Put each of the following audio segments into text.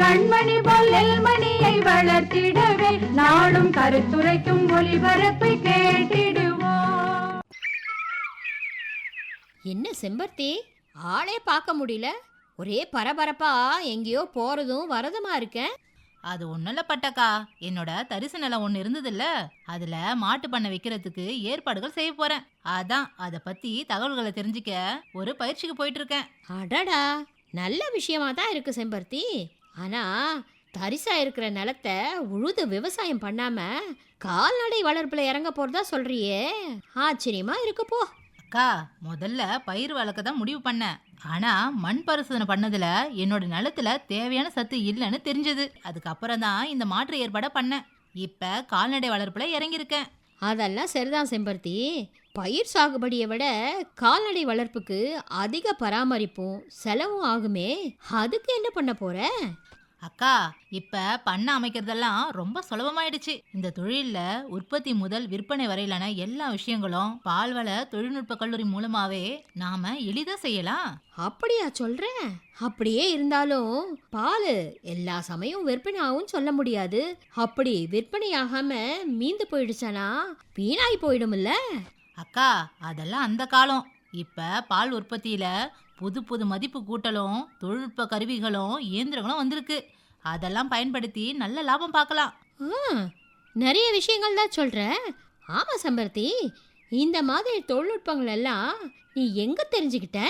கண்மணி பொல்லல் மணியை வளர்த்திடவே நாடும் கருத்துரைக்கும் ஒளிபரப்பை கேட்டிடுவோம். என்ன செம்பருத்தி? ஆளே பார்க்க முடியல. ஒரே பரபரப்பா எங்கேயோ போறதும் வரதுமா இருக்கேன் அது ஒண்ணுல பட்டக்கா. என்னோட தரிசு நிலம் ஒண்ணு இருந்ததுல்ல. அதுல மாட்டு பண்ணை வைக்கிறதுக்கு ஏற்பாடுகள் செய்ய போறேன். அதான் அத பத்தி தகவல்களை தெரிஞ்சுக்க ஒரு பயிற்சிக்கு போயிட்டு இருக்கேன். அடடா நல்ல விஷயமா தான் இருக்கு செம்பருத்தி. ஆனால் தரிசாக இருக்கிற நிலத்தை உழுது விவசாயம் பண்ணாமல் கால்நடை வளர்ப்பில் இறங்க போகிறதா சொல்கிறியே ஆச்சரியமாக இருக்கு போ. அக்கா முதல்ல பயிர் வளர்க்க தான் முடிவு பண்ணேன். ஆனால் மண் பரிசோதனை பண்ணதில் என்னோட நிலத்துல தேவையான சத்து இல்லைன்னு தெரிஞ்சது. அதுக்கப்புறம் தான் இந்த மாற்று ஏற்பாடை பண்ணேன். இப்போ கால்நடை வளர்ப்பில் இறங்கியிருக்கேன். அதெல்லாம் சரிதான் செம்பருத்தி. பயிர் சாகுபடியை விட கால்நடை வளர்ப்புக்கு அதிக பராமரிப்பும் செலவும் ஆகுமே. அதுக்கு என்ன பண்ண போற? அக்கா இப்ப பண்ணை அமைக்கிறதெல்லாம் ரொம்ப சுலபமாயிடுச்சு. இந்த தொழில்ல உற்பத்தி முதல் விற்பனை வரையிலான எல்லா விஷயங்களும் பால்வள தொழில்நுட்ப கல்லூரி மூலமாவே நாம எளிதா செய்யலாம். அப்படியா சொல்ற அப்படியே இருந்தாலும் பால் எல்லா சமயம் விற்பனை ஆகும் சொல்ல முடியாது. அப்படி விற்பனை ஆகாம மீந்து போயிடுச்சானா? வீணாய் போயிடும்ல. அக்கா அதெல்லாம் அந்த காலம். இப்ப பால் உற்பத்தியில புது புது மதிப்பு கூட்டலும் தொழில்நுட்ப கருவிகளும் இயந்திரங்களும் வந்திருக்கு. அதெல்லாம் பயன்படுத்தி நல்ல லாபம் பார்க்கலாம். நிறைய விஷயங்கள் தான் சொல்ற. ஆமா சம்பர்த்தி இந்த மாதிரி தொழில்நுட்பங்கள் எல்லாம் நீ எங்க தெரிஞ்சுக்கிட்ட?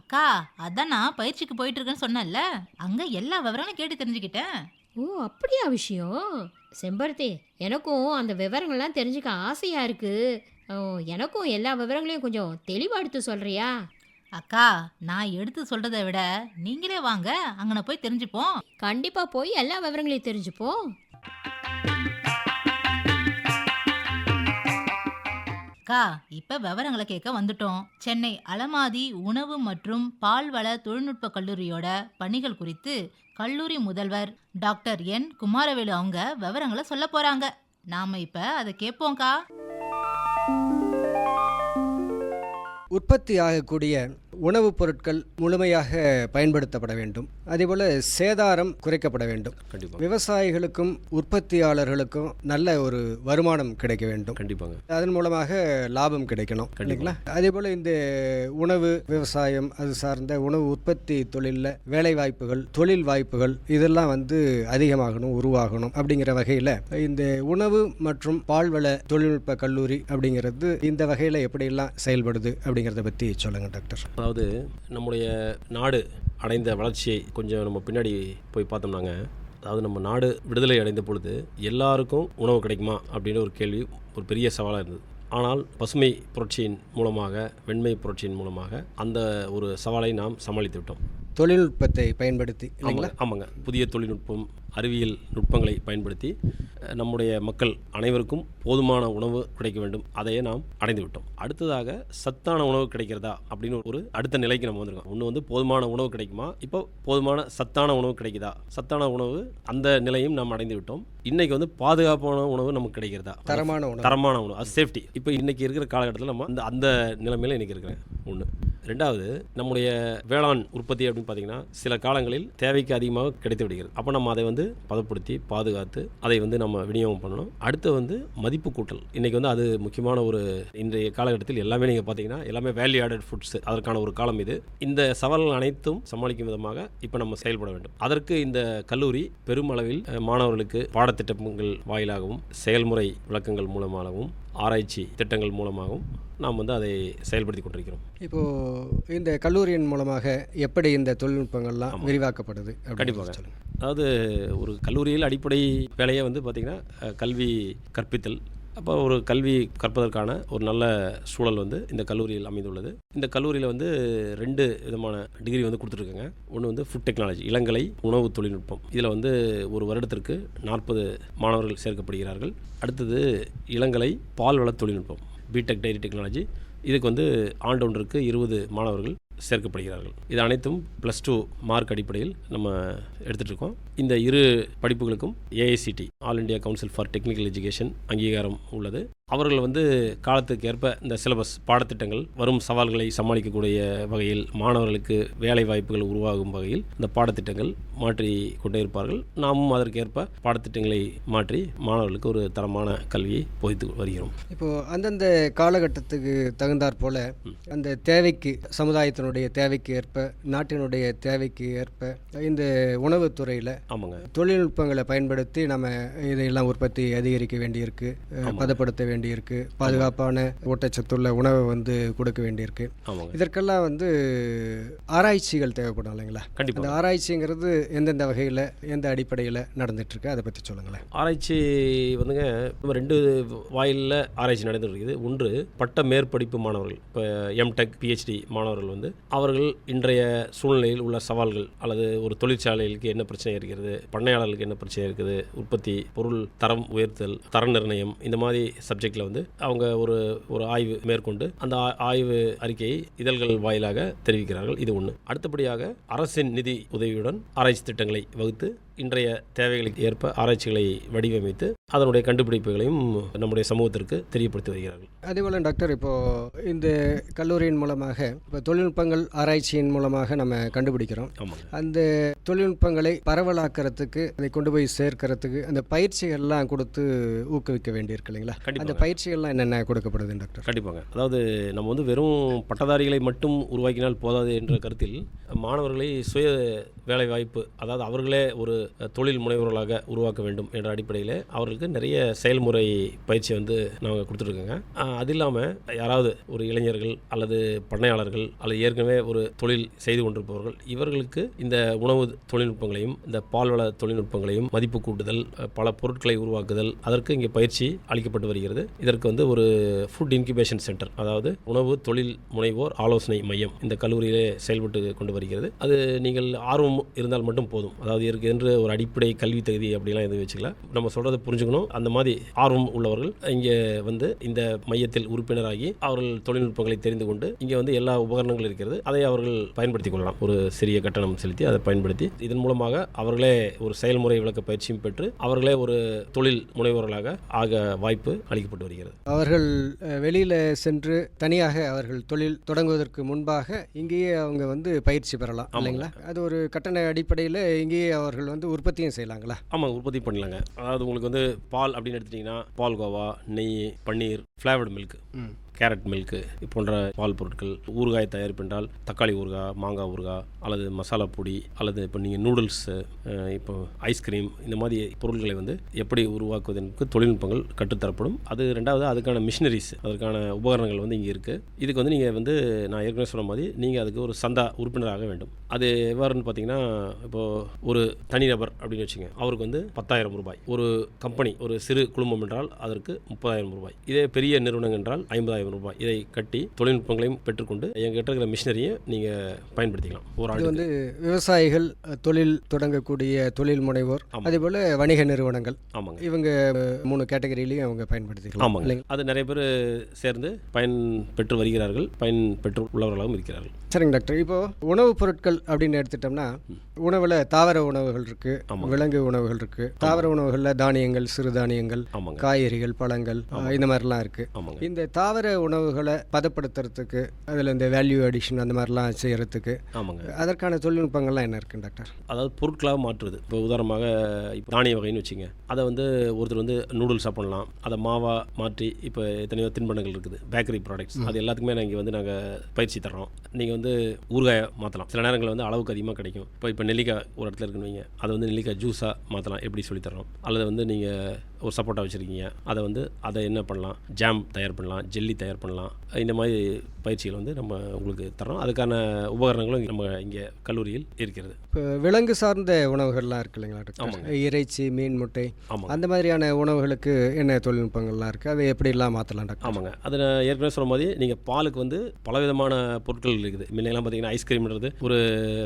அக்கா அதான் நான் பயிற்சிக்கு போயிட்டு இருக்கேன்னு சொன்னேன்ல. அங்க எல்லா விவரங்களும் கேட்டு தெரிஞ்சுக்கிட்டேன். ஓ அப்படியா விஷயம்? செம்பருத்தி எனக்கும் அந்த விவரங்கள்லாம் தெரிஞ்சுக்க ஆசையா இருக்கு. ஓ, எனக்கும் எல்லா விவரங்களையும் கொஞ்சம் தெளிவா எடுத்து சொல்றியா? அக்கா நான் எடுத்து சொல்றதை விட நீங்களே வாங்க அங்கன போய் தெரிஞ்சுப்போம். கண்டிப்பா போய் எல்லா விவரங்களையும் தெரிஞ்சுப்போம். அக்கா இப்ப விவரங்களை கேட்க வந்துட்டோம். சென்னை அலமாதி உணவு மற்றும் பால்வள தொழில்நுட்ப கல்லூரியோட பணிகள் குறித்து கல்லூரி முதல்வர் டாக்டர் என். குமாரவேலு அவங்க விவரங்களை சொல்ல போறாங்க. நாம இப்ப அதை கேட்போம்க்கா. உற்பத்தி ஆகக்கூடிய உணவுப் பொருட்கள் முழுமையாக பயன்படுத்தப்பட வேண்டும். அதேபோல் சேதாரம் குறைக்கப்பட வேண்டும். கண்டிப்பாக விவசாயிகளுக்கும் உற்பத்தியாளர்களுக்கும் நல்ல ஒரு வருமானம் கிடைக்க வேண்டும். கண்டிப்பாங்க. அதன் மூலமாக லாபம் கிடைக்கணும். இல்லைங்களா? அதே போல் இந்த உணவு விவசாயம் அது சார்ந்த உணவு உற்பத்தி தொழிலில் வேலை வாய்ப்புகள் தொழில் வாய்ப்புகள் இதெல்லாம் வந்து அதிகமாகணும் உருவாகணும் அப்படிங்கிற வகையில் இந்த உணவு மற்றும் பால்வள தொழில்நுட்ப கல்லூரி அப்படிங்கிறது இந்த வகையில் எப்படியெல்லாம் செயல்படுது அப்படிங்கிறத பற்றி சொல்லுங்கள் டாக்டர். அதாவது நம்முடைய நாடு அடைந்த வளர்ச்சியை கொஞ்சம் நம்ம பின்னாடி போய் பார்த்தோம்னாங்க. அதாவது நம்ம நாடு விடுதலை அடைந்த பொழுது எல்லாருக்கும் உணவு கிடைக்குமா அப்படின்னு ஒரு கேள்வி ஒரு பெரிய சவாலாக இருந்தது. ஆனால் பசுமை புரட்சியின் மூலமாக வெண்மை புரட்சியின் மூலமாக அந்த ஒரு சவாலை நாம் சமாளித்து விட்டோம். தொழில்நுட்பத்தை பயன்படுத்தி ஆமாங்க ஆமாங்க. புதிய தொழில்நுட்பம் அறிவியல் நுட்பங்களை பயன்படுத்தி நம்முடைய மக்கள் அனைவருக்கும் போதுமான உணவு கிடைக்க வேண்டும். அதையே நாம் அடைந்து விட்டோம். அடுத்ததாக சத்தான உணவு கிடைக்கிறதா அப்படின்னு ஒரு அடுத்த நிலைக்கு நம்ம வந்திருக்கோம். ஒன்று வந்து போதுமான உணவு கிடைக்குமா? இப்போ போதுமான சத்தான உணவு கிடைக்குதா? சத்தான உணவு அந்த நிலையும் நாம் அடைந்து விட்டோம். இன்னைக்கு வந்து பாதுகாப்பான உணவு நமக்கு கிடைக்கிறதா? தரமான உணவு. தரமான உணவு. அது சேஃப்டி இப்போ இன்னைக்கு இருக்கிற காலகட்டத்தில் நம்ம அந்த அந்த நிலைமையில இன்னைக்கு இருக்கிறேன். ஒன்று ரெண்டாவது நம்முடைய வேளாண் உற்பத்தி அப்படின்னு பார்த்தீங்கன்னா சில காலங்களில் தேவைக்கு அதிகமாக கிடைத்து விடுகிறது. அப்போ நம்ம அதை வந்து பதப்படுத்தி பாதுகாத்து அதை வந்து நம்ம விநியோகம் பண்ணணும். அடுத்து வந்து மதிப்பு கூட்டல். இன்னைக்கு வந்து அது முக்கியமான ஒரு இன்றைய காலகட்டத்தில் எல்லாமே நீங்கள் பார்த்தீங்கன்னா எல்லாமே வேல்யூ ஆடட் ஃபுட்ஸ் அதற்கான ஒரு காலம் இது. இந்த சவால்கள் அனைத்தும் சமாளிக்கும் விதமாக இப்போ நம்ம செயல்பட வேண்டும். அதற்கு இந்த கல்லூரி பெருமளவில் மாணவர்களுக்கு பாடத்திட்டங்கள் வாயிலாகவும் செயல்முறை விளக்கங்கள் மூலமாகவும் ஆராய்ச்சி திட்டங்கள் மூலமாகவும் நாம் வந்து அதை செயல்படுத்தி கொண்டிருக்கிறோம். இப்போது இந்த கல்லூரியின் மூலமாக எப்படி இந்த தொழில்நுட்பங்கள்லாம் விரிவாக்கப்படுது கண்டிப்பாக. சொல்லுங்கள் அதாவது ஒரு கல்லூரியில் அடிப்படை வேலையை வந்து பார்த்திங்கன்னா கல்வி கற்பித்தல். அப்போ ஒரு கல்வி கற்பதற்கான ஒரு நல்ல சூழல் வந்து இந்த கல்லூரியில் அமைந்துள்ளது. இந்த கல்லூரியில் வந்து ரெண்டு விதமான டிகிரி வந்து கொடுத்துருக்கேங்க. ஒன்று வந்து ஃபுட் டெக்னாலஜி இளங்கலை உணவு தொழில்நுட்பம். இதில் வந்து ஒரு வருடத்திற்கு நாற்பது மாணவர்கள் சேர்க்கப்படுகிறார்கள். அடுத்தது இளங்கலை பால்வள தொழில்நுட்பம் பிடெக் டைரி டெக்னாலஜி இதுக்கு வந்து ஆண்டொன்றுக்கு இருபது மாணவர்கள் சேர்க்கப்படுகிறார்கள். இது அனைத்தும் ப்ளஸ் டூ மார்க் அடிப்படையில் நம்ம எடுத்துகிட்டு இருக்கோம் இந்த இரு படிப்புகளுக்கும் AICTE all India council for technical education அங்கீகாரம் உள்ளது. அவர்கள் வந்து காலத்துக்கு ஏற்ப இந்த சிலபஸ் பாடத்திட்டங்கள் வரும் சவால்களை சமாளிக்கக்கூடிய வகையில் மாணவர்களுக்கு வேலை வாய்ப்புகள் உருவாகும் வகையில் இந்த பாடத்திட்டங்கள் மாற்றி கொண்டே இருப்பார்கள். நாமும் அதற்கேற்ப பாடத்திட்டங்களை மாற்றி மாணவர்களுக்கு ஒரு தரமான கல்வியை போதித்து வருகிறோம். இப்போது அந்தந்த காலகட்டத்துக்கு தகுந்தாற் போல அந்த தேவைக்கு சமுதாயத்தினுடைய தேவைக்கு ஏற்ப நாட்டினுடைய தேவைக்கு ஏற்ப இந்த உணவுத்துறையில் ஆமாங்க. தொழில்நுட்பங்களை பயன்படுத்தி நம்ம இதையெல்லாம் உற்பத்தி அதிகரிக்க வேண்டியிருக்கு பதப்படுத்த வேண்டியிருக்கு பாதுகாப்பான ஊட்டச்சத்துள்ள உணவை வந்து கொடுக்க வேண்டியிருக்கு. இதற்கெல்லாம் வந்து ஆராய்ச்சிகள் தேவைப்படும் இல்லைங்களா? அந்த கண்டிப்பாக ஆராய்ச்சிங்கிறது எந்தெந்த வகையில் எந்த அடிப்படையில் நடந்துட்டு இருக்கு அதை பற்றி சொல்லுங்களேன். ஆராய்ச்சி வந்துங்க இப்போ ரெண்டு வாயிலில் ஆராய்ச்சி நடந்துட்டு இருக்குது ஒன்று பட்ட மேற்படிப்பு மாணவர்கள் இப்போ எம்டெக் பிஹெச்டி மாணவர்கள் வந்து அவர்கள் இன்றைய சூழ்நிலையில் உள்ள சவால்கள் அல்லது ஒரு தொழிற்சாலைகளுக்கு என்ன பிரச்சனை இருக்கிறது பண்ணையாளர்களுக்கு என்ன பிரச்சனை இருக்குது உற்பத்தி பொருள் தரம் உயர்த்தல் தர நிர்ணயம் இந்த மாதிரி சப்ஜெக்டில் வந்து அவங்க ஒரு ஒரு ஆய்வு மேற்கொண்டு அந்த ஆ- ஆய்வு அறிக்கையை இதழ்கள் வாயிலாக தெரிவிக்கிறார்கள். இது ஒன்று அடுத்தபடியாக அரசின் நிதி உதவியுடன் ஆராய்ச்சி திட்டங்களை வகுத்து இன்றைய தேவைகளுக்கு ஏற்ப ஆராய்ச்சிகளை வடிவமைத்து அதனுடைய கண்டுபிடிப்புகளையும் நம்முடைய சமூகத்திற்கு தெரியப்படுத்தி வருகிறார்கள். அதேபோல் டாக்டர் இப்போது இந்த கல்லூரியின் மூலமாக இப்போ தொழில்நுட்பங்கள் ஆராய்ச்சியின் மூலமாக நம்ம கண்டுபிடிக்கிறோம். அந்த தொழில்நுட்பங்களை பரவலாக்கிறதுக்கு அதை கொண்டு போய் சேர்க்கறதுக்கு அந்த பயிற்சிகள்லாம் கொடுத்து ஊக்குவிக்க வேண்டியிருக்கு இல்லைங்களா? அந்த பயிற்சிகள்லாம் என்னென்ன கொடுக்கப்படுது டாக்டர்? கண்டிப்பாங்க. அதாவது நம்ம வந்து வெறும் பட்டதாரிகளை மட்டும் உருவாக்கினால் போதாது என்ற கருத்தில் மாணவர்களை சுய வேலை வாய்ப்பு அதாவது அவர்களே ஒரு தொழில் முனைவர்களாக உருவாக்க வேண்டும் என்ற அடிப்படையில் அவர்களுக்கு நிறைய செயல்முறை பயிற்சி வந்து நாங்கள் கொடுத்துருக்கோங்க அது இல்லாமல் யாராவது ஒரு இளைஞர்கள் அல்லது பண்ணையாளர்கள் அல்லது ஏற்கனவே ஒரு தொழில் செய்து கொண்டிருப்பவர்கள் இவர்களுக்கு இந்த உணவு தொழில்நுட்பங்களையும் இந்த பால்வள தொழில்நுட்பங்களையும் மதிப்பு கூட்டுதல் பல பொருட்களை உருவாக்குதல் அதற்கு இங்கே பயிற்சி அளிக்கப்பட்டு வருகிறது. இதற்கு வந்து ஒரு ஃபுட் இன்குபேஷன் சென்டர் அதாவது உணவு தொழில் முனைவோர் ஆலோசனை மையம் இந்த கல்லூரியிலே செயல்பட்டு கொண்டு வருகிறது. அது நீங்கள் ஆர்வம் இருந்தால் மட்டும் போதும். அதாவது இருக்கு என்று ஒரு அடிப்படை கல்வி தகுதி அப்படிலாம் எதுவும் வச்சுக்கல. நம்ம சொல்கிறத புரிஞ்சுக்கணும். அந்த மாதிரி ஆர்வம் உள்ளவர்கள் இங்கே வந்து இந்த மையத்தில் உறுப்பினராகி அவர்கள் தொழில்நுட்பங்களை தெரிந்து கொண்டு இங்கே வந்து எல்லா உபகரணங்கள் இருக்கிறது. அதை அவர்கள் பயன்படுத்திக் கொள்ளலாம். ஒரு சிறிய கட்டணம் செலுத்தி அதை பயன்படுத்தி இதன் மூலமாக அவர்களே ஒரு செயல்முறை விளக்க பயிற்சியும் பெற்று அவர்களே ஒரு தொழில் முனைவோர்களாக ஆக வாய்ப்பு அளிக்கப்பட்டு வருகிறது. அவர்கள் வெளியில சென்று தனியாக அவர்கள் தொழில் தொடங்குவதற்கு முன்பாக இங்கேயே அவங்க வந்து பயிற்சி பெறலாம் இல்லைங்களா? அது ஒரு கட்டண அடிப்படையில் இங்கேயே அவர்கள் வந்து உற்பத்தியும் செய்யலாங்களா? ஆமாம் உற்பத்தி பண்ணலாங்க. அதாவது உங்களுக்கு வந்து பால் அப்படின்னு எடுத்துட்டிங்கன்னா பால் கோவா நெய் paneer flavoured milk carrot milk போன்ற பால் பொருட்கள் ஊறுகாய் தயாரிப்பென்றால் தக்காளி ஊறுகாய் மாங்காய் ஊறுகாய் அல்லது மசாலா பொடி அல்லது இப்போ நீங்கள் நூடுல்ஸு இப்போ ஐஸ்கிரீம் இந்த மாதிரி பொருட்களை வந்து எப்படி உருவாக்குவதற்கு தொழில்நுட்பங்கள் கற்றுத்தரப்படும். அது ரெண்டாவது அதுக்கான மிஷினரிஸ் அதற்கான உபகரணங்கள் வந்து இங்கே இருக்குது இதுக்கு வந்து நீங்கள் வந்து நான் ஏற்கனவே சொன்ன மாதிரி நீங்கள் அதுக்கு ஒரு சந்தா உறுப்பினராக வேண்டும். அது எவ்வாறுன்னு பார்த்தீங்கன்னா இப்போது ஒரு தனிநபர் அப்படின்னு வச்சுங்க அவருக்கு வந்து பத்தாயிரம் ரூபாய். ஒரு கம்பெனி ஒரு சிறு குழுமம் என்றால் அதற்கு முப்பதாயிரம் ரூபாய். இதே பெரிய நிறுவனம் என்றால் ஐம்பதாயிரம் ரூபாய் இதை கட்டி தொழில்நுட்பங்களையும் பெற்றுக்கொண்டு எங்ககிட்ட இருக்கிற மிஷினரியை நீங்கள் பயன்படுத்திக்கலாம். ஒரு ஆண்டு வந்து விவசாயிகள் தொழில் தொடங்கக்கூடிய தொழில் முனைவோர். அதே போல் வணிக நிறுவனங்கள். ஆமாங்க. இவங்க மூணு கேட்டகரியிலையும் அவங்க பயன்படுத்திக்கலாம் ஆமாங்க. அது நிறைய பேர் சேர்ந்து பயன் பெற்று வருகிறார்கள் பயன் பெற்று உள்ளவர்களாகவும் இருக்கிறார்கள். சரிங்க டாக்டர். இப்போ உணவுப் பொருட்கள் அப்படின்னு எடுத்துட்டோம்னா உணவில் தாவர உணவுகள் இருக்கு. விலங்கு உணவுகள் இருக்கு. தாவர உணவுகளில் தானியங்கள் சிறுதானியங்கள் காய்கறிகள் பழங்கள் இந்த மாதிரிலாம் இருக்கு. இந்த தாவர உணவுகளை பதப்படுத்துறதுக்கு அதில் இந்த வேல்யூ அடிஷன் அந்த மாதிரிலாம் செய்யறதுக்கு ஆமாங்க. அதற்கான தொழில்நுட்பங்கள்லாம் என்ன இருக்கு டாக்டர்? அதாவது பொருட்களாக மாற்றுறது. இப்போ உதாரணமாக இப்போ தானிய வகைன்னு வச்சுங்க. அதை வந்து ஒருத்தர் வந்து நூடுல்ஸாக பண்ணலாம் அதை மாவா மாற்றி இப்போ எத்தனையோ தின்பண்டங்கள் இருக்குது. பேக்கரி ப்ராடக்ட்ஸ் அது எல்லாத்துக்குமே நாங்கள் வந்து நாங்கள் பயிற்சி தர்றோம். நீங்கள் வந்து ஊறுகாயை மாற்றலாம் சில நேரங்களில் வந்து அளவுக்கு அதிகமாக கிடைக்கும். இப்போ இப்போ நெல்லிக்காய் ஒரு இடத்துல இருக்குன்னு வைங்க. அதை வந்து நெல்லிக்காய் ஜூஸாக மாற்றலாம் எப்படி சொல்லித் தர்றோம். அல்லது வந்து நீங்கள் ஒரு சப்போட்டா வச்சுருக்கீங்க. அதை வந்து அதை என்ன பண்ணலாம்? ஜாம் தயார் பண்ணலாம் ஜெல்லி தயார் பண்ணலாம். இந்த மாதிரி பயிற்சிகள் வந்து நம்ம உங்களுக்கு தரோம் அதுக்கான உபகரணங்களும் நம்ம இங்கே கல்லூரியில் இருக்கிறது. இப்போ விலங்கு சார்ந்த உணவுகள்லாம் இருக்கு இல்லைங்களா. இறைச்சி மீன் முட்டை அந்த மாதிரியான உணவுகளுக்கு என்ன தொழில்நுட்பங்கள்லாம் இருக்குது அதை எப்படிலாம் மாற்றலாம் டாக்டர் ஆமாங்க. அது நான் ஏற்கனவே சொன்ன மாதிரி நீங்கள் பாலுக்கு வந்து பலவிதமான பொருட்கள் இருக்குது. முன்னெல்லாம் பார்த்தீங்கன்னா ஐஸ்கிரீம்ன்றது ஒரு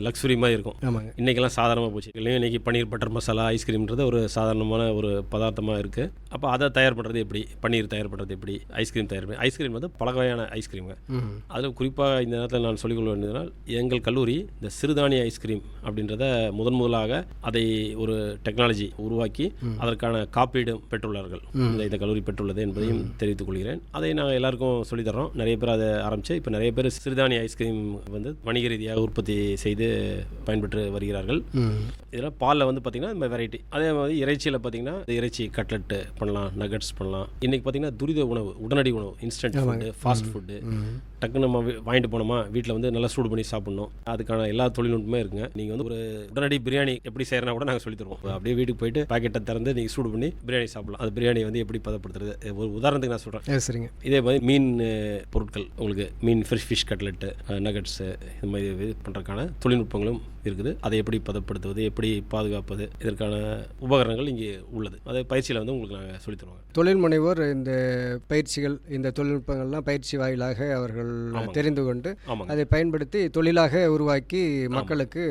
லக்ஸுரி மாதிரி இருக்கும். ஆமாங்க. இன்றைக்கெல்லாம் சாதாரணமாக போச்சு. இல்லையா இன்றைக்கி பன்னீர் பட்டர் மசாலா ஐஸ்கிரீம்ன்றது ஒரு சாதாரணமான ஒரு பதார்த்தமாக இருக்குது அப்போ அதை தயார் பண்ணுறது எப்படி? பன்னீர் தயார் பண்ணுறது எப்படி ஐஸ்கிரீம் தயார் பண்ணி ஐஸ்கிரீம் வந்து பல வகையான ஐஸ்கிரீமுங்க ம் அதில் குறிப்பாக இந்த நேரத்தில் நான் சொல்லிக்கொள்ள வேண்டியதனால் எங்கள் கல்லூரி இந்த சிறுதானிய ஐஸ்கிரீம் அப்படின்றத முதன் முதலாக அதை ஒரு டெக்னாலஜி உருவாக்கி அதற்கான காப்பீடு பெற்றுள்ளார்கள் இந்த இந்த கல்லூரி பெற்றுள்ளது என்பதையும் தெரிவித்துக் கொள்கிறேன். அதை நாங்கள் எல்லாருக்கும் சொல்லித் தர்றோம். நிறைய பேர் அதை ஆரம்பித்து இப்போ நிறைய பேர் சிறுதானிய ஐஸ்கிரீம் வந்து வணிக ரீதியாக உற்பத்தி செய்து பயன்பெற்று வருகிறார்கள். இதில் பாலில் வந்து பார்த்திங்கன்னா இந்த வெரைட்டி அதே மாதிரி இறைச்சியில் பார்த்தீங்கன்னா இறைச்சி கட்லெட்டு பண்ணலாம் நகட்ஸ் பண்ணலாம். இன்றைக்கி பார்த்தீங்கன்னா துரித உணவு உடனடி உணவு இன்ஸ்டன்ட் ஃபுட்டு ஃபாஸ்ட் ஃபுட்டு டக்குன்னு நம்ம வாங்கிட்டு போனோமா வீட்டில் வந்து நல்லா சூடு பண்ணி சாப்பிடணும். அதுக்கான எல்லா தொழில்நுட்பமே இருக்குங்க நீங்கள் வந்து ஒரு உடனடி பிரியாணி எப்படி செய்யறனா கூட நாங்கள் சொல்லி தருவோம். அப்படியே வீட்டுக்கு போயிட்டு பாக்கெட்டை திறந்து நீங்கள் சூடு பண்ணி பிரியாணி சாப்பிடலாம். அது பிரியாணி வந்து எப்படி பதப்படுத்துறது? ஒரு உதாரணத்துக்கு நான் சொல்கிறேன் சரிங்க. இதே மாதிரி மீன் பொருட்கள் உங்களுக்கு மீன் ஃப்ரெஷ் ஃபிஷ் கட்லெட்டு நகட்ஸு இது மாதிரி இது பண்ணுறதுக்கான தொழில்நுட்பங்களும் இருக்குது அதை எப்படி பதப்படுத்துவது எப்படி பாதுகாப்பது இதற்கான உபகரணங்கள் இங்கே உள்ளது. அதை பயிற்சியில் வந்து உங்களுக்கு நாங்கள் சொல்லித் தருவாங்க. தொழில் முனைவோர் இந்த பயிற்சிகள் இந்த தொழில்நுட்பங்கள்லாம் பயிற்சி வாயிலாக அவர்கள். தெரிந்து கொண்டு அதை பயன்படுத்தி தொழிலாக உருவாக்கி மக்களுக்கு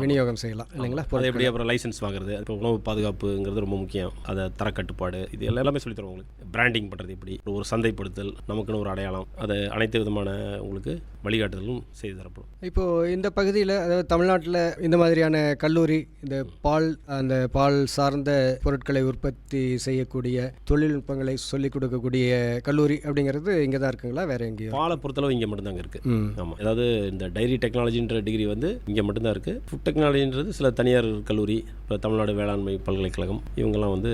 விநியோகம் செய்யலாம் இல்லைங்களா? அதை. எப்படி அப்புறம் லைசன்ஸ் வாங்குறது அப்புறம் உணவு பாதுகாப்புங்கிறது ரொம்ப முக்கியம். அதை தரக்கட்டுப்பாடு இது எல்லாம் சொல்லித் தருவோம் உங்களுக்கு. பிராண்டிங் பண்ணுறது எப்படி ஒரு சந்தைப்படுத்தல் நமக்குன்னு ஒரு அடையாளம் அதை அனைத்து விதமான உங்களுக்கு வழிகாட்டுதலும் செய்து தரப்படும். இப்போ இந்த பகுதியில் அதாவது தமிழ்நாட்டில் இந்த மாதிரியான கல்லூரி இந்த பால் அந்த பால் சார்ந்த பொருட்களை உற்பத்தி செய்யக்கூடிய தொழில்நுட்பங்களை சொல்லிக் கொடுக்கக்கூடிய கல்லூரி அப்படிங்கிறது இங்கே தான் இருக்குங்களா? வேற எங்கேயோ. பாலை பொறுத்தளவு இங்கே மட்டும்தாங்க இருக்குது ம். ஆமாம் அதாவது இந்த டைரி டெக்னாலஜின்ற டிகிரி வந்து இங்கே மட்டும்தான் இருக்குது ஃபுட் டெக்னாலஜின்றது சில தனியார் கல்லூரி இப்போ தமிழ்நாடு வேளாண்மை பல்கலைக்கழகம் இவங்கெல்லாம் வந்து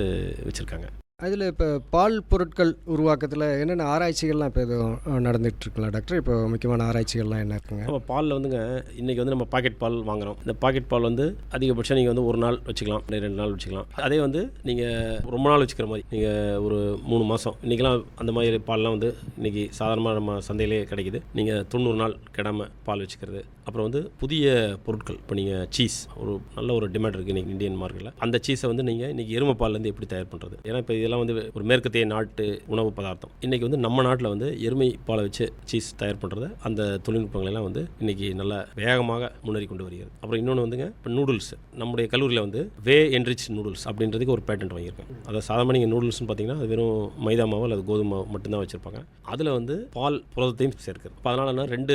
வச்சுருக்காங்க. அதில் இப்போ பால் பொருட்கள் உருவாக்கத்தில் என்னென்ன ஆராய்ச்சிகள்லாம் இப்போ எதுவும் நடந்துட்டு டாக்டர்? இப்போ முக்கியமான ஆராய்ச்சிகள்லாம் என்ன இருக்குங்க? நம்ம பாலில் வந்துங்க இன்றைக்கி வந்து நம்ம பாக்கெட் பால் வாங்குறோம். இந்த பாக்கெட் பால் வந்து அதிகபட்சம் நீங்கள் வந்து ஒரு நாள் வச்சுக்கலாம் ரெண்டு நாள் வச்சுக்கலாம். அதே வந்து நீங்கள் ரொம்ப நாள் வச்சுக்கிற மாதிரி நீங்கள் ஒரு மூணு மாதம் இன்றைக்கெலாம் அந்த மாதிரி பால்லாம் வந்து இன்றைக்கி சாதாரணமாக நம்ம சந்தையிலே கிடைக்கிது. நீங்கள் தொண்ணூறு நாள் கிடாமல் பால் வச்சுக்கிறது. அப்புறம் வந்து புதிய பொருட்கள் இப்போ நீங்கள் சீஸ் ஒரு நல்ல ஒரு டிமாண்ட் இருக்குது இன்றைக்கி இந்தியன் மார்க்கெட்டில் அந்த சீஸை வந்து நீங்கள் இன்றைக்கி எருமை பால்லேருந்து எப்படி தயார் பண்ணுறது ஏன்னா இப்போ இதில் இதெல்லாம் வந்து ஒரு மேற்கத்திய நாட்டு உணவு பதார்த்தம். இன்றைக்கி வந்து நம்ம நாட்டில் வந்து எருமை பாலை வச்சு சீஸ் தயார் பண்ணுறது அந்த தொழில்நுட்பங்களெல்லாம் வந்து இன்றைக்கி நல்லா வேகமாக முன்னேறி கொண்டு வருகிறது. அப்புறம் இன்னொன்று வந்துங்க இப்போ நூடுல்ஸ் நம்முடைய கல்லூரியில் வந்து வே என்ரிச் நூடுல்ஸ் அப்படின்றதுக்கு ஒரு பேட்டன்ட் வாங்கியிருக்கேன் அதை சாதாரண நீங்கள் நூடுல்ஸ்னு பார்த்தீங்கன்னா அது வெறும் மைதா மாவு அல்லது கோதுமை மாவு மட்டும்தான் வச்சுருப்பாங்க. அதில் வந்து பால் புரதத்தையும் சேர்க்குது இப்போ அதனால என்ன ரெண்டு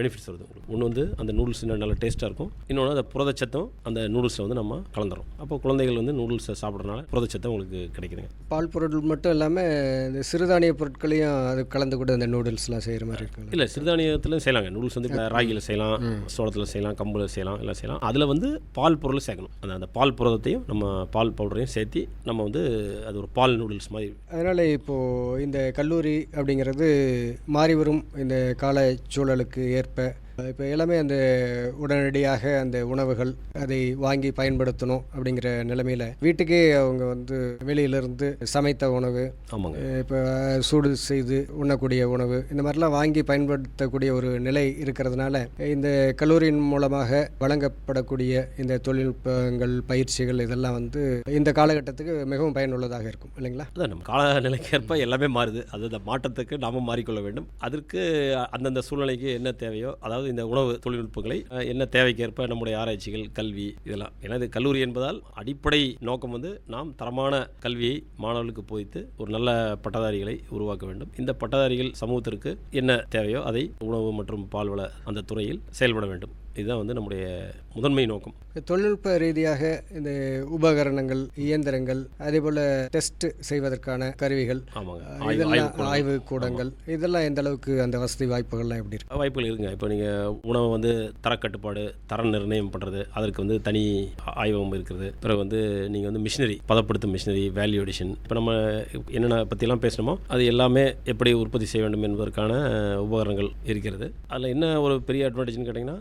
பெனிஃபிட்ஸ் வருது உங்களுக்கு. ஒன்று வந்து அந்த நூடுல்ஸ் நல்ல டேஸ்ட்டாக இருக்கும். இன்னொன்று அந்த புரதச்சத்தம் அந்த நூடுல்ஸில் வந்து நம்ம கலந்துரும் அப்போ குழந்தைகள் வந்து நூடுல்ஸை சாப்பிட்றதுனால புரதச்சத்தம் உங்களுக்கு கிடைக்குதுங்க. பால் பொருட்கள் மட்டும் இல்லாமல் இந்த சிறுதானிய பொருட்களையும் அது கலந்து கூட இந்த நூடுல்ஸ்லாம் செய்கிற மாதிரி இருக்குங்களா? இல்லை சிறுதானியத்தில் செய்யலாங்க நூடுல்ஸ் வந்து ராகியில் செய்யலாம் சோளத்தில் செய்யலாம் கம்புல செய்யலாம் எல்லாம் செய்யலாம். அதில் வந்து பால் பொருள் சேர்க்கணும். அந்த அந்த பால் புரதத்தையும் நம்ம பால் பவுடரையும் சேர்த்து நம்ம வந்து அது ஒரு பால் நூடுல்ஸ் மாதிரி. அதனால் இப்போது இந்த கல்லூரி அப்படிங்கிறது மாறி வரும் இந்த கால சூழலுக்கு ஏற்ப இப்போ எல்லாமே அந்த உடனடியாக அந்த உணவுகள் அதை வாங்கி பயன்படுத்தணும் அப்படிங்கிற நிலைமையில் வீட்டுக்கே அவங்க வந்து வெளியிலிருந்து சமைத்த உணவு ஆமாங்க. இப்போ சூடு செய்து உண்ணக்கூடிய உணவு இந்த மாதிரிலாம் வாங்கி பயன்படுத்தக்கூடிய ஒரு நிலை இருக்கிறதுனால இந்த கல்லூரியின் மூலமாக வழங்கப்படக்கூடிய இந்த தொழில்நுட்பங்கள் பயிற்சிகள் இதெல்லாம் வந்து இந்த காலகட்டத்துக்கு மிகவும் பயனுள்ளதாக இருக்கும் இல்லைங்களா? அதான் நம்ம காலநிலைக்கேற்ப எல்லாமே மாறுது. அது அந்த மாற்றத்துக்கு நாம மாறிக்கொள்ள வேண்டும். அதற்கு அந்தந்த சூழ்நிலைக்கு என்ன தேவையோ அதாவது இந்த உணவு தொழில்நுட்பங்களை என்ன தேவைக்கேற்ப நம்முடைய ஆராய்ச்சிகள் கல்வி இதெல்லாம். எனது கல்லூரி என்பதால் அடிப்படை நோக்கம் வந்து நாம் தரமான கல்வியை மாணவர்களுக்கு போதித்து ஒரு நல்ல பட்டதாரிகளை உருவாக்க வேண்டும். இந்த பட்டதாரிகள் சமூகத்திற்கு என்ன தேவையோ அதை உணவு மற்றும் பால்வள அந்த துறையில் செயல்பட வேண்டும். இதுதான் வந்து நம்முடைய முதன்மை நோக்கம். தொழில்நுட்ப ரீதியாக இந்த உபகரணங்கள் இயந்திரங்கள் அதே போல் டெஸ்ட் செய்வதற்கான கருவிகள் இதெல்லாம். ஆய்வு கூடங்கள் இதெல்லாம் எந்த அளவுக்கு அந்த வசதி வாய்ப்புகள்லாம் எப்படி இருக்கு? வாய்ப்புகள் இருக்குங்க. இப்போ நீங்கள் உணவை வந்து தரக்கட்டுப்பாடு தர நிர்ணயம் பண்ணுறது அதற்கு வந்து தனி ஆய்வகம் இருக்கிறது. பிறகு வந்து நீங்கள் வந்து மிஷினரி பதப்படுத்தும் மிஷினரி வேல்யூ எடிஷன் இப்போ நம்ம என்னென்ன பற்றிலாம் பேசணுமோ அது எல்லாமே எப்படி உற்பத்தி செய்ய வேண்டும் என்பதற்கான உபகரணங்கள் இருக்கிறது. அதில் என்ன ஒரு பெரிய அட்வான்டேஜ்னு கேட்டிங்கன்னா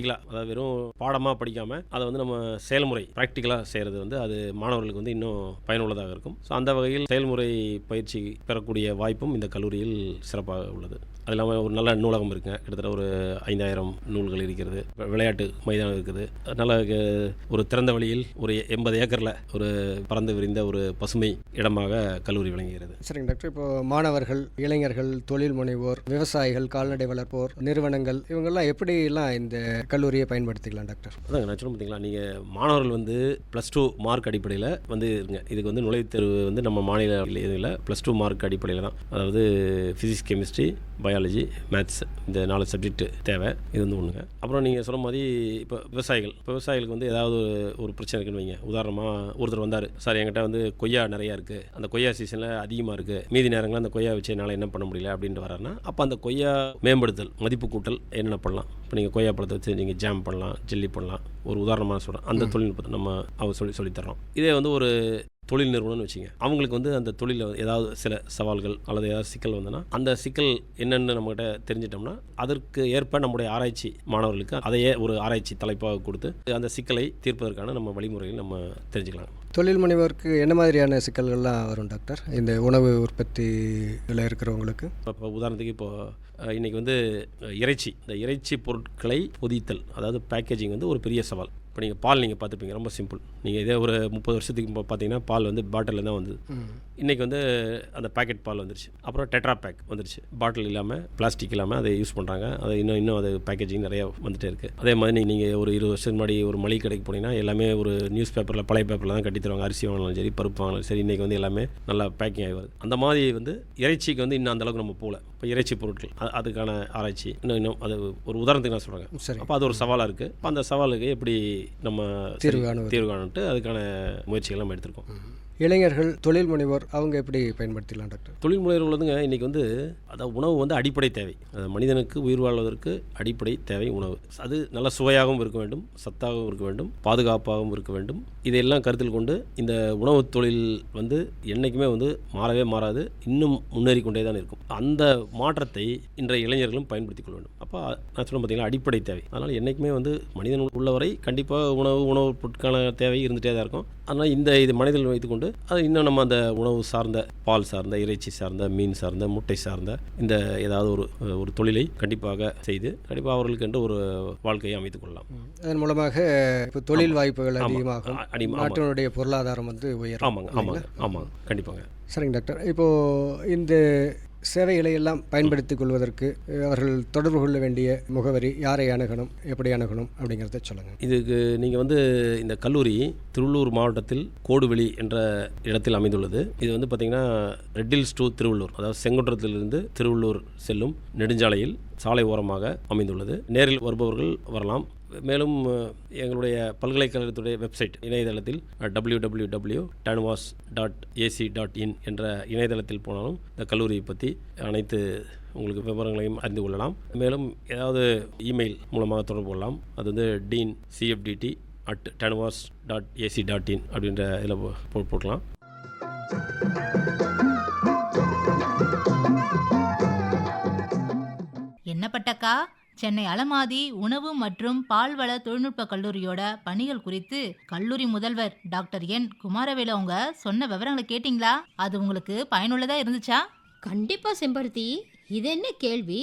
ப்ராக்டிக்கலாக அதாவது வெறும் பாடமாக படிக்காமல் அதை வந்து நம்ம செயல்முறை ப்ராக்டிக்கலாக செய்கிறது வந்து அது மாணவர்களுக்கு வந்து இன்னும் பயனுள்ளதாக இருக்கும். ஸோ அந்த வகையில் செயல்முறை பயிற்சி பெறக்கூடிய வாய்ப்பும் இந்த கல்லூரியில் சிறப்பாக உள்ளது. அது இல்லாமல் ஒரு நல்ல நூலகம் இருக்குங்க கிட்டத்தட்ட ஒரு ஐந்தாயிரம் நூல்கள் இருக்கிறது. விளையாட்டு மைதானம் இருக்குது. நல்ல ஒரு திறந்த வழியில் ஒரு எண்பது ஏக்கரில் ஒரு பறந்து விரிந்த ஒரு பசுமை இடமாக கல்லூரி விளங்குகிறது. சரிங்க டாக்டர். இப்போ மாணவர்கள் இளைஞர்கள் தொழில் முனைவோர் விவசாயிகள் கால்நடை வளர்ப்போர் நிறுவனங்கள் இவங்கெல்லாம் எப்படிலாம் இந்த கல்லூரியை பயன்படுத்திக்கலாம் டாக்டர். அதாங்க நான் சொல்ல பார்த்தீங்களா நீங்கள் மாணவர்கள் வந்து ப்ளஸ் டூ மார்க் அடிப்படையில் வந்து இருங்க. இதுக்கு வந்து நுழைவுத் தேர்வு வந்து நம்ம மாநில இதில் ப்ளஸ் டூ மார்க் அடிப்படையில் தான். அதாவது ஃபிசிக்ஸ் கெமிஸ்ட்ரி பயாலஜி மேத்ஸ் இந்த நாலு சப்ஜெக்ட் தேவை. இது வந்து ஒன்றுங்க அப்புறம் நீங்கள் சொன்ன மாதிரி இப்போ விவசாயிகள். இப்போ விவசாயிகளுக்கு வந்து ஏதாவது ஒரு பிரச்சனை இருக்குன்னு வைங்க. உதாரணமாக ஒருத்தர் வந்தார். சார் என்கிட்ட வந்து கொய்யா நிறையா இருக்குது அந்த கொய்யா சீசனில் அதிகமாக இருக்குது மீதி நேரங்களில் அந்த கொய்யா வச்சு என்னால் என்ன பண்ண முடியல? அப்படின்ட்டு வராருன்னா அப்போ அந்த கொய்யா மேம்படுத்தல் மதிப்பு கூட்டல் என்னென்ன பண்ணலாம்? இப்போ நீங்கள் கொய்யா பழத்தை வச்சு நீங்கள் ஜாம் பண்ணலாம் ஜெல்லி பண்ணலாம். ஒரு உதாரணமாக சொல்கிறேன் அந்த தொழில்நுட்பத்தை நம்ம அவங்க சொல்லி சொல்லித்தரோம் இதே வந்து ஒரு தொழில் நிறுவனம்னு வச்சுங்க. அவங்களுக்கு வந்து அந்த தொழிலில் ஏதாவது சில சவால்கள் அல்லது ஏதாவது சிக்கல் வந்ததுன்னா அந்த சிக்கல் என்னென்னு நம்மகிட்ட தெரிஞ்சிட்டோம்னா அதற்கு ஏற்ப நம்முடைய ஆராய்ச்சி மாணவர்களுக்கு அதையே ஒரு ஆராய்ச்சி தலைப்பாக கொடுத்து அந்த சிக்கலை தீர்ப்பதற்கான நம்ம வழிமுறைகள் நம்ம தெரிஞ்சுக்கலாம். தொழில் முனைவோருக்கு என்ன மாதிரியான சிக்கல்கள்லாம் வரும் டாக்டர்? இந்த உணவு உற்பத்தியில் இருக்கிறவங்களுக்கு? இப்போ உதாரணத்துக்கு இப்போ அஹ், இன்னைக்கு வந்து இறைச்சி. இந்த இறைச்சி பொருட்களை பொதித்தல் அதாவது பேக்கேஜிங் வந்து ஒரு பெரிய சவால். இப்போ நீங்கள் பால் நீங்கள் பார்த்துப்பீங்க ரொம்ப சிம்பிள். நீங்கள் இதே ஒரு முப்பது வருஷத்துக்கு இப்போ பார்த்தீங்கன்னா பால் வந்து பாட்டிலில் தான் வந்தது. இன்றைக்கி வந்து அந்த பாக்கெட் பால் வந்துருச்சு. அப்புறம் டெட்ரா பேக் வந்துருச்சு. பாட்டில் இல்லாமல் பிளாஸ்டிக் இல்லாமல் அதை யூஸ் பண்ணுறாங்க. அதை இன்னும் இன்னும் அது பேக்கேஜிங் நிறையா வந்துட்டே இருக்குது அதே மாதிரி நீங்கள் ஒரு இருபது வருஷத்துக்கு முன்னாடி ஒரு மளிகை கடைக்கு போனீங்கன்னா எல்லாமே ஒரு நியூஸ் பேப்பரில் பழைய பேப்பரில் தான் கட்டி தருவாங்க. அரிசி வாங்கினாலும் சரி பருப்பு வாங்கினாலும் சரி இன்றைக்கி வந்து எல்லாமே நல்லா பேக்கிங் ஆகி வருது. அந்த மாதிரி வந்து இறைச்சிக்கு வந்து இன்னும் அந்த அளவுக்கு நம்ம போகல. இப்போ இறைச்சி பொருட்கள் அதுக்கான ஆராய்ச்சி இன்னும் இன்னும் அது ஒரு உதாரணத்துக்கு நான் சொல்கிறேன் சரி. அப்போ அது ஒரு சவாலாக இருக்குது அப்போ அந்த சவாலுக்கு எப்படி நம்ம தீர்வு காணுவது. தீர்வு காணுன்ட்டு அதுக்கான முயற்சிகள் நம்ம எடுத்திருக்கோம் இளைஞர்கள் தொழில் முனைவோர் அவங்க எப்படி பயன்படுத்திக்கலாம் டாக்டர்? தொழில் முனைவோர்கள் வந்துங்க இன்றைக்கி வந்து அதாவது உணவு வந்து அடிப்படை தேவை. அது மனிதனுக்கு உயிர் வாழ்வதற்கு அடிப்படை தேவை உணவு. அது நல்ல சுவையாகவும் இருக்க வேண்டும் சத்தாகவும் இருக்க வேண்டும் பாதுகாப்பாகவும் இருக்க வேண்டும். இதையெல்லாம் கருத்தில் கொண்டு இந்த உணவு தொழில் வந்து என்றைக்குமே வந்து மாறவே மாறாது இன்னும் முன்னேறி கொண்டே தான் இருக்கும். அந்த மாற்றத்தை இன்றைய இளைஞர்களும் பயன்படுத்திக் கொள்ள வேண்டும். அப்போ நான் சொல்ல பார்த்தீங்கன்னா அடிப்படை தேவை. அதனால் என்றைக்குமே வந்து மனிதன் உள்ளவரை கண்டிப்பாக உணவு உணவு பொருட்கான தேவை இருந்துகிட்டே தான் இருக்கும். ஆனால் இந்த இது மனிதர்கள் வைத்துக்கொண்டு அது இன்னும் நம்ம அந்த உணவு சார்ந்த பால் சார்ந்த இறைச்சி சார்ந்த மீன் சார்ந்த முட்டை சார்ந்த இந்த ஏதாவது ஒரு ஒரு தொழிலை கண்டிப்பாக செய்து கண்டிப்பாக அவர்களுக்கு என்று ஒரு வாழ்க்கையை அமைத்துக் கொள்ளலாம். அதன் மூலமாக இப்போ தொழில் வாய்ப்புகள். அதிகமாகும். நாட்டினுடைய பொருளாதாரம் வந்து உயரும். ஆமாங்க ஆமாங்க ஆமாங்க. கண்டிப்பாங்க. சரிங்க டாக்டர். இப்போது இந்த சேவைகளை எல்லாம் பயன்படுத்திக் கொள்வதற்கு அவர்கள் தொடர்பு கொள்ள வேண்டிய முகவரி யாரை அணுகணும் எப்படி அணுகணும் அப்படிங்கிறத சொல்லுங்கள் இதுக்கு நீங்கள் வந்து இந்த கல்லூரி திருவள்ளூர் மாவட்டத்தில் கோடுவெளி என்ற இடத்தில் அமைந்துள்ளது. இது வந்து பார்த்திங்கன்னா ரெட்டில்ஸ் டு திருவள்ளூர் அதாவது செங்குன்றத்திலிருந்து திருவள்ளூர் செல்லும் நெடுஞ்சாலையில் சாலை ஓரமாக அமைந்துள்ளது. நேரில் வருபவர்கள் வரலாம். மேலும் எங்களுடைய பல்கலைக்கழகத்துடைய வெப்சைட் இணையதளத்தில் W W W TANUVAS dot AC dot in என்ற இணையதளத்தில் போனாலும் இந்த கல்லூரியை பற்றி அனைத்து உங்களுக்கு விவரங்களையும் அறிந்து கொள்ளலாம். மேலும் ஏதாவது இமெயில் மூலமாக தொடர்பு கொள்ளலாம். அது வந்து dean CFTT at TANUVAS dot AC dot in அப்படின்ற இதில் போ போட்டலாம் என்ன பட்டக்கா? சென்னை அலமாதி உணவு மற்றும் பால்வள தொழில்நுட்ப கல்லூரியோட பணிகள் குறித்து கல்லூரி முதல்வர் டாக்டர் என் குமாரவேலு அவங்க சொன்ன விவரங்களை கேட்டிங்களா? அது உங்களுக்கு பயனுள்ளதா இருந்துச்சா? கண்டிப்பா செம்பருத்தி. இது என்ன கேள்வி?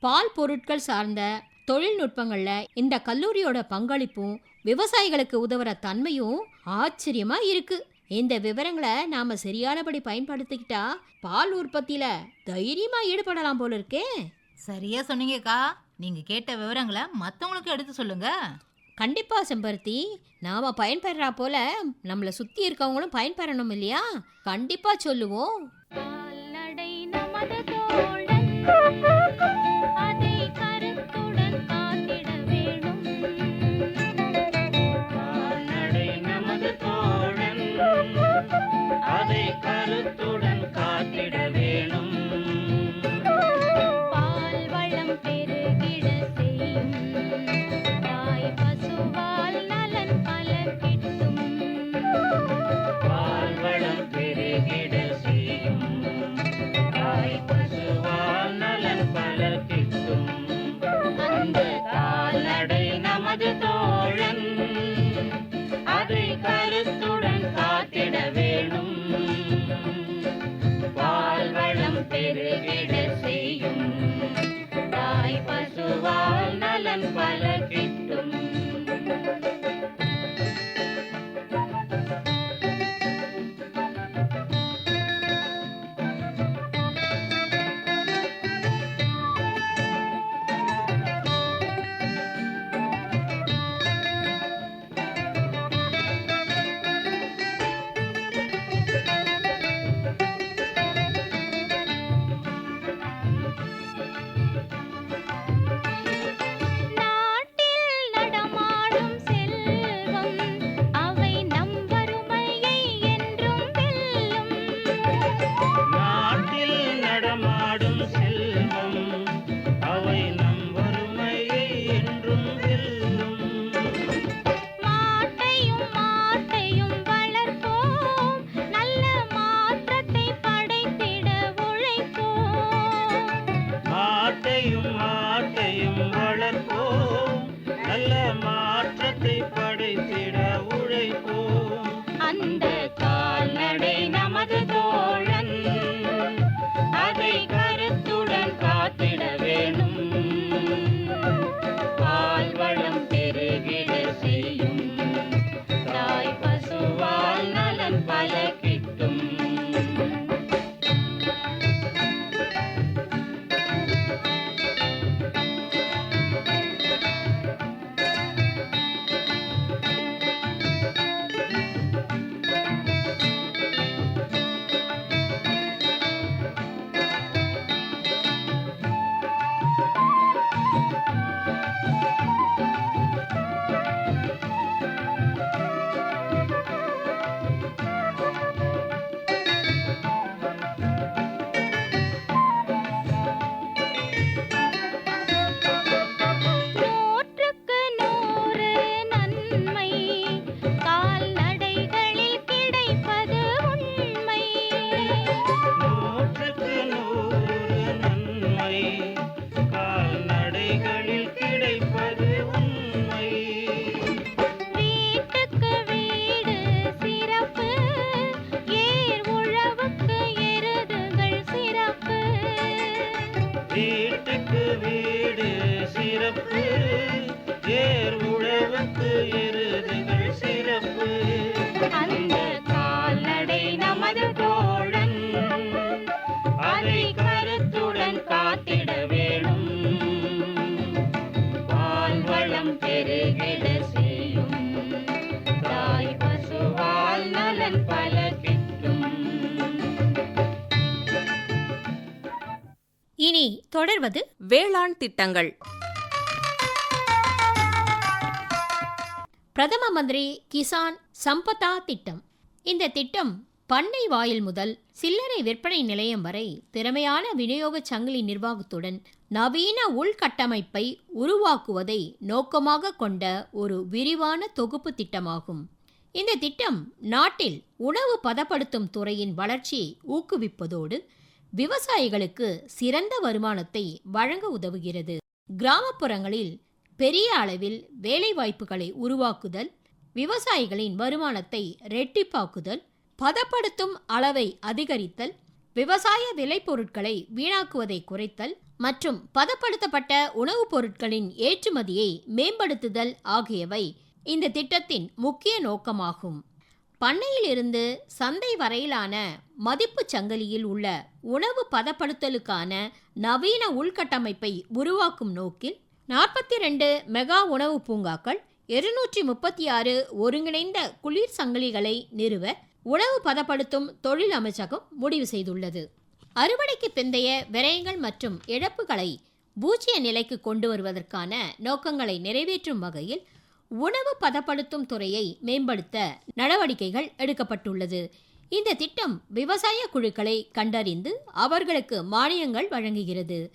பால் பொருட்கள் சார்ந்த தொழில்நுட்பங்கள்ல இந்த கல்லூரியோட பங்களிப்பும் விவசாயிகளுக்கு உதவுற தன்மையும் ஆச்சரியமா இருக்கு. இந்த விவரங்களை நாம சரியானபடி பயன்படுத்திக்கிட்டா பால் உற்பத்தியில தைரியமா ஈடுபடலாம் போல இருக்கே. சரியா சொன்னீங்கக்கா. நீங்க கேட்ட விவரங்களை மத்தவங்களுக்கு எடுத்து சொல்லுங்க. கண்டிப்பா செம்பருத்தி. நாம பயன்பெறா போல நம்மள சுத்தி இருக்கவங்களும் பயன்பெறணும் இல்லையா? கண்டிப்பா சொல்லுவோம். வேளாண் திட்டங்கள். பிரதம மந்திரி கிசான் சம்பதா திட்டம். இந்த திட்டம் பண்ணை வாயில் முதல் சில்லறை விற்பனை நிலையம் வரை திறமையான விநியோக சங்கிலி நிர்வாகத்துடன் நவீன உள்கட்டமைப்பை உருவாக்குவதை நோக்கமாக கொண்ட ஒரு விரிவான தொகுப்பு திட்டமாகும். இந்த திட்டம் நாட்டில் உணவு பதப்படுத்தும் துறையின் வளர்ச்சியை ஊக்குவிப்பதோடு விவசாயிகளுக்கு சிறந்த வருமானத்தை வழங்க உதவுகிறது. கிராமப்புறங்களில் பெரிய அளவில் வேலைவாய்ப்புகளை உருவாக்குதல் விவசாயிகளின் வருமானத்தை ரெட்டிப்பாக்குதல் பதப்படுத்தும் அளவை அதிகரித்தல் விவசாய விளைபொருட்களை வீணாக்குவதை குறைத்தல் மற்றும் பதப்படுத்தப்பட்ட உணவுப் பொருட்களின் ஏற்றுமதியை மேம்படுத்துதல் ஆகியவை இந்த திட்டத்தின் முக்கிய நோக்கமாகும். பண்ணையிலிருந்து சந்தை வரையிலான மதிப்புச் சங்கிலியில் உள்ள உணவு பதப்படுத்தலுக்கான நவீன உள்கட்டமைப்பை உருவாக்கும் நோக்கில் நாற்பத்தி ரெண்டு மெகா உணவு பூங்காக்கள் இருநூற்றி முப்பத்தி ஆறு ஒருங்கிணைந்த குளிர் சங்கிலிகளை நிறுவ உணவு பதப்படுத்தும் தொழில் அமைச்சகம் முடிவு செய்துள்ளது. அறுவடைக்கு பிந்தைய விரயங்கள் மற்றும் இழப்புகளை பூஜ்ய நிலைக்கு கொண்டு வருவதற்கான நோக்கங்களை நிறைவேற்றும் வகையில் உணவு பதப்படுத்தும் துறையை மேம்படுத்த நடவடிக்கைகள் எடுக்கப்பட்டுள்ளது. இந்த திட்டம் விவசாய குழுக்களை கண்டறிந்து அவர்களுக்கு மானியங்கள் வழங்குகிறது.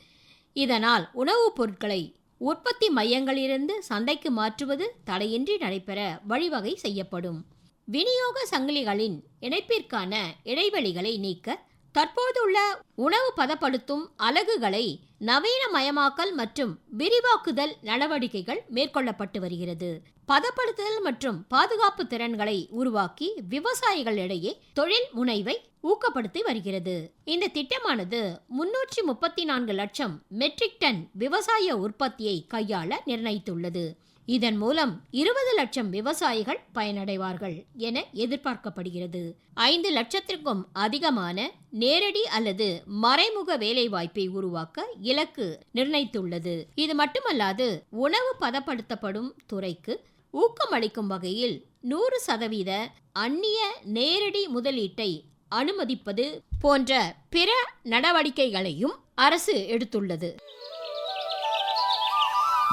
இதனால் உணவுப் பொருட்களை உற்பத்தி மையங்களிலிருந்து சந்தைக்கு மாற்றுவது தடையின்றி நடைபெற வழிவகை செய்யப்படும். விநியோக சங்கிலிகளின் இணைப்பிற்கான இடைவெளிகளை நீக்க தற்போதுள்ள உணவு பதப்படுத்தும் அலகுகளை நவீனமயமாக்கல் மற்றும் விரிவாக்குதல் நடவடிக்கைகள் மேற்கொள்ளப்பட்டு வருகிறது. பதப்படுத்துதல் மற்றும் பாதுகாப்பு திறன்களை உருவாக்கி விவசாயிகளிடையே தொழில் முனைவை ஊக்கப்படுத்தி வருகிறது. இந்த திட்டமானது முன்னூற்றி முப்பத்தி நான்கு லட்சம் மெட்ரிக் டன் விவசாய உற்பத்தியை கையாள நிர்ணயித்துள்ளது. இதன் மூலம் இருபது லட்சம் விவசாயிகள் பயனடைவார்கள் என எதிர்பார்க்கப்படுகிறது. ஐந்து லட்சத்திற்கும் அதிகமான நேரடி அல்லது மறைமுக வேலைவாய்ப்பை உருவாக்க இலக்கு நிர்ணயித்துள்ளது. இது மட்டுமல்லாது உணவு பதப்படுத்தப்படும் துறைக்கு ஊக்கமளிக்கும் வகையில் நூறு சதவீத அந்நிய நேரடி முதலீட்டை அனுமதிப்பது போன்ற பிற நடவடிக்கைகளையும் அரசு எடுத்துள்ளது.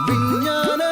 விஞ்ஞான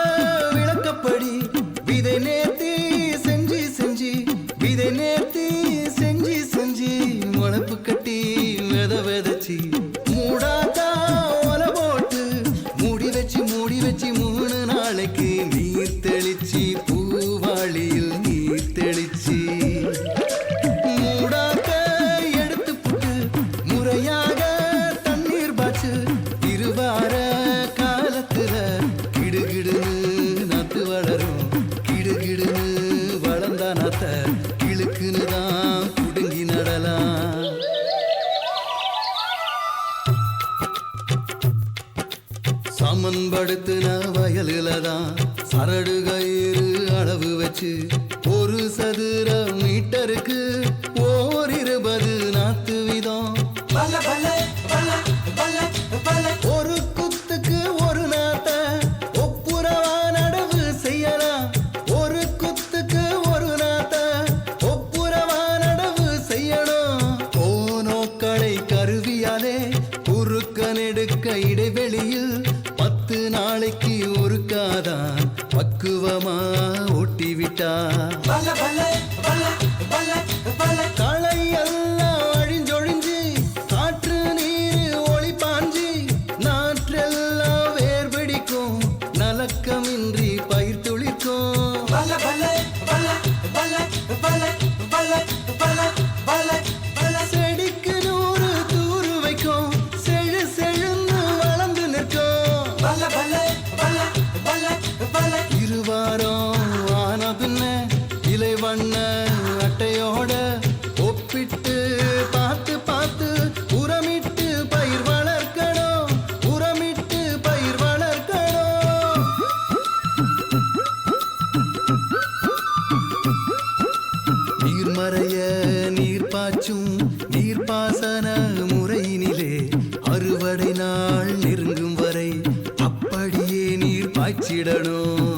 விட்டா களையெல்லாம் நீர்